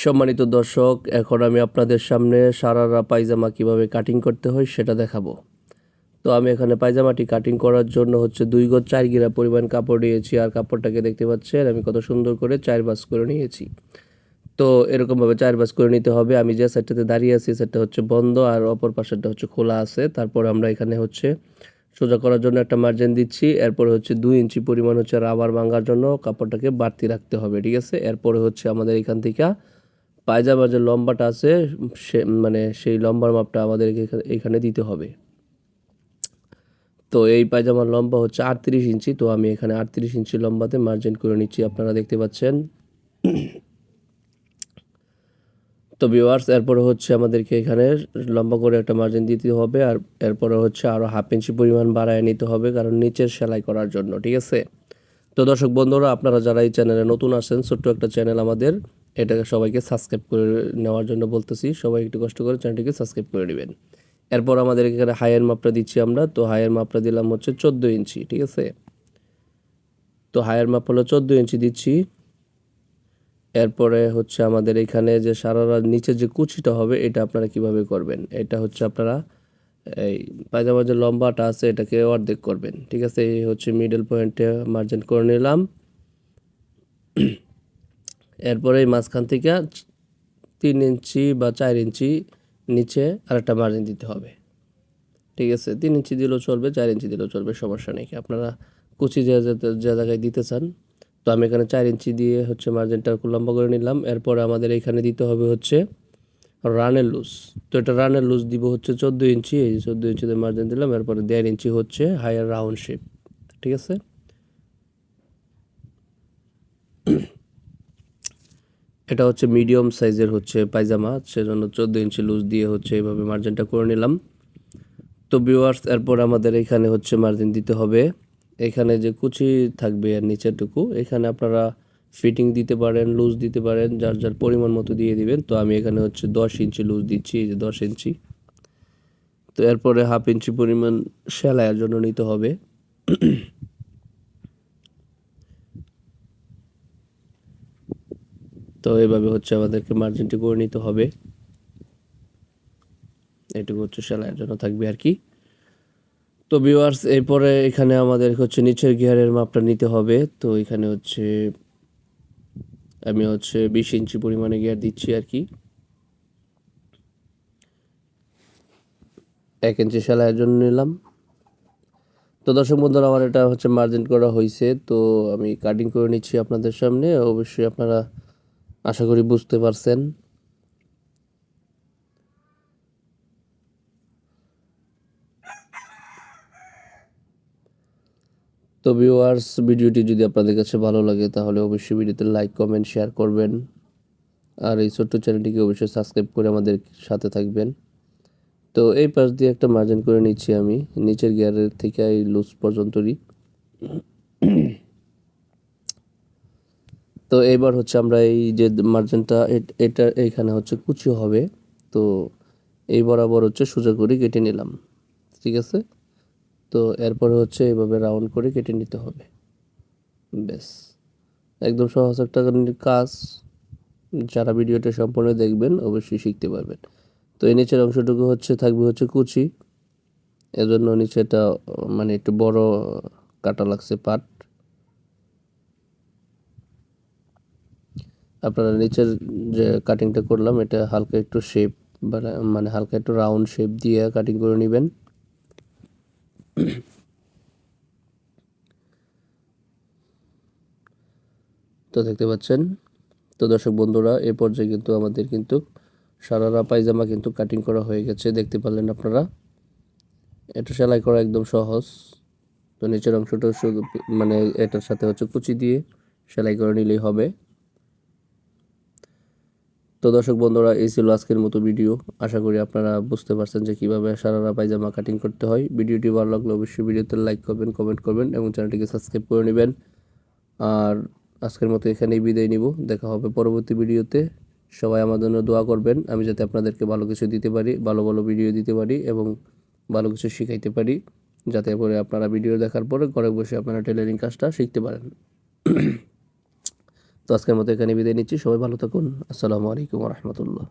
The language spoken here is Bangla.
সম্মানিত দর্শক, এখন আমি আপনাদের সামনে সারারা পায়জামা কীভাবে কাটিং করতে হয় সেটা দেখাবো। তো আমি এখানে পায়জামাটি কাটিং করার জন্য হচ্ছে দুই গজ চার গিরা পরিমাণ কাপড় নিয়েছি আর কাপড়টাকে দেখতে পাচ্ছেন, আমি কত সুন্দর করে চার বাস করে নিয়েছি। তো এরকমভাবে চার বাস করে নিতে হবে, আমি যে সাইডটাতে দাঁড়িয়ে আছি সেটা হচ্ছে বন্ধ আর অপর পাশেরটা হচ্ছে খোলা আছে, তারপর আমরা এখানে হচ্ছে সোজা করার জন্য একটা মার্জিন দিচ্ছি, এরপরে হচ্ছে দুই ইঞ্চি পরিমাণ হচ্ছে রাবার ভাঙার জন্য কাপড়টাকে বাড়তি রাখতে হবে, ঠিক আছে? এরপরে হচ্ছে আমাদের এখান থেকে পায়জামার যে লম্বাটা আছে, সে মানে সেই লম্বার মাপটা আমাদেরকে এখানে- দিতে হবে। তো এই পায়জামার লম্বা হচ্ছে আটত্রিশ ইঞ্চি, তো আমি এখানে আটত্রিশ ইঞ্চি লম্বাতে মার্জিন করে নিচ্ছি, আপনারা দেখতে পাচ্ছেন। তো ভিউয়ার্স এরপরে হচ্ছে আমাদেরকে এখানে লম্বা করে একটা মার্জিন দিতে হবে, আর এরপরে হচ্ছে আরও হাফ ইঞ্চি পরিমাণ বাড়ায় নিতে হবে, কারণ নিচের সেলাই করার জন্য, ঠিক আছে? তো দর্শক বন্ধুরা, আপনারা যারা এই চ্যানেলে নতুন আসেন, ছোট্ট একটা চ্যানেল আমাদের এটাকে সবাইকে সাবস্ক্রাইব করে নেওয়ার জন্য বলতেছি। সবাই একটু কষ্ট করে চ্যানেলটিকে সাবস্ক্রাইব করে নেবেন। এরপর আমাদের এখানে হাইয়ের মাপটা দিচ্ছি আমরা। তো হাইয়ের মাপটা দিলাম হচ্ছে চোদ্দ ইঞ্চি, ঠিক আছে? তো হায়ার মাপ হলো চোদ্দ ইঞ্চি দিচ্ছি। এরপরে হচ্ছে আমাদের এখানে যে সারারা নিচে যে কুচিটা হবে, এটা আপনারা কীভাবে করবেন? এটা হচ্ছে আপনারা এই পায়জামার যে লম্বাটা আছে, এটাকে অর্ধেক করবেন, ঠিক আছে? এই হচ্ছে মিডল পয়েন্টে মার্জিন করে নিলাম। এরপরে এই মাঝখান থেকে তিন ইঞ্চি বা চার ইঞ্চি নিচে আরেকটা মার্জিন দিতে হবে। ঠিক আছে? তিন ইঞ্চি দিলেও চলবে, চার ইঞ্চি দিলেও চলবে, সমস্যা নেই। আপনারা কুচি যে যে জায়গায় দিতে চান, তো আমি এখানে চার ইঞ্চি দিয়ে হচ্ছে মার্জিনটা লম্বা করে নিলাম। এরপরে আমাদের এখানে দিতে হবে হচ্ছে রানের লুজ তো এটা রানের লুজ দিব হচ্ছে চোদ্দ ইঞ্চি। এই চোদ্দ ইঞ্চিতে মার্জিন দিলাম, এরপরে দেড় ইঞ্চি হচ্ছে হায়ার রাউন্ড শেপ ঠিক আছে? এটা হচ্ছে মিডিয়াম সাইজের হচ্ছে পায়জামা, সেজন্য চোদ্দ ইঞ্চি লুজ দিয়ে হচ্ছে এইভাবে মার্জিনটা করে নিলাম। তো ভিউয়ার্স এরপর আমাদের এখানে হচ্ছে মার্জিন দিতে হবে। এখানে যে কুচি থাকবে আর নিচেরটুকু, এখানে আপনারা ফিটিং দিতে পারেন লুজ দিতে পারেন, যার যার পরিমাণ মতো দিয়ে দিবেন। তো আমি এখানে হচ্ছে দশ ইঞ্চি লুজ দিচ্ছি, এই যে দশ ইঞ্চি তো এরপরে হাফ ইঞ্চি পরিমাণ সেলাইয়ের জন্য নিতে হবে। তো এভাবে হচ্ছে আমাদেরকে মার্জিনটি করে নিতে হবে। এটুকু হচ্ছে সেলাইয়ের জন্য থাকবে আর কি। তো ভিউয়ার্স এরপরে এখানে আমাদের হচ্ছে নিচের গিয়ারের মাপটা নিতে হবে। তো এখানে হচ্ছে আমি হচ্ছে বিশ ইঞ্চি পরিমাণে গিয়ার দিচ্ছি আর কি। এক ইঞ্চি সেলাইয়ের জন্য নিলাম। তো দর্শক বন্ধুরা, আমার এটা হচ্ছে মার্জিন করা হয়েছে তো আমি কাটিং করে নিচ্ছি আপনাদের সামনে। অবশ্যই আপনারা আশা করি বুঝতে পারছেন। তো ভিউয়ার্স ভিডিওটি যদি আপনাদের কাছে ভালো লাগে, তাহলে অবশ্যই ভিডিওতে লাইক কমেন্ট শেয়ার করবেন। আর এই ছোট্ট চ্যানেলটিকে অবশ্যই সাবস্ক্রাইব করে আমাদের সাথে থাকবেন। তো এই পাশ দিয়ে একটা মার্জিন করে নিচ্ছি আমি। নিচের গিয়ারের থেকে এই লুজ পর্যন্তই তো এবার হচ্ছে আমরা এই যে মার্জিনটা এটা এইখানে হচ্ছে কুচি হবে। তো এই বরাবর হচ্ছে সোজা করে কেটে নিলাম, ঠিক আছে? তো এরপরে হচ্ছে এইভাবে রাউন্ড করে কেটে নিতে হবে। ব্যাস, একদম সহজ একটা কাজ। যারা ভিডিওটা সম্পূর্ণ দেখবেন, অবশ্যই শিখতে পারবেন। তো এই নিচের অংশটুকু হচ্ছে, থাকবে হচ্ছে কুচি। এজন্য নিচেটা মানে একটু বড় কাটা লাগছে পাট আপনারা নিচের যে কাটিংটা করলাম, এটা হালকা একটু শেপ মানে হালকা একটু রাউন্ড শেপ দিয়ে কাটিং করে নেবেন। তো দেখতে পাচ্ছেন? তো দর্শক বন্ধুরা, এ পর্যায়ে কিন্তু আমাদের কিন্তু সারারা পায়জামা কিন্তু কাটিং করা হয়ে গেছে, দেখতে পারলেন আপনারা। এটা সেলাই করা একদম সহজ। তো নিচের অংশটা শুধু মানে এটার সাথে হচ্ছে কুচি দিয়ে সেলাই করে নিলেই হবে। তো দর্শক বন্ধুরা, এই ছিল আজকের মতো ভিডিও আশা করি আপনারা বুঝতে পারছেন যে কীভাবে সারারা পায়জামা কাটিং করতে হয়। ভিডিওটি ভালো লাগলে অবশ্যই ভিডিওতে লাইক করবেন কমেন্ট করবেন এবং চ্যানেলটিকে সাবস্ক্রাইব করে নেবেন। আর আজকের মতো এখানেই বিদায় নিব। দেখা হবে পরবর্তী ভিডিওতে সবাই আমার জন্য দোয়া করবেন। আমি যাতে আপনাদেরকে ভালো কিছু দিতে পারি, ভালো ভালো ভিডিও দিতে পারি এবং ভালো কিছু শিখাইতে পারি, যাতে করে আপনারা ভিডিও দেখার পরে ঘরে বসে আপনারা টেলারিং কাজটা শিখতে পারেন। তো আজকের মতো এখানে বিদায় নিচ্ছি। সবাই ভালো থাকুন। আসসালামু আলাইকুম রহমতুল্লাহ।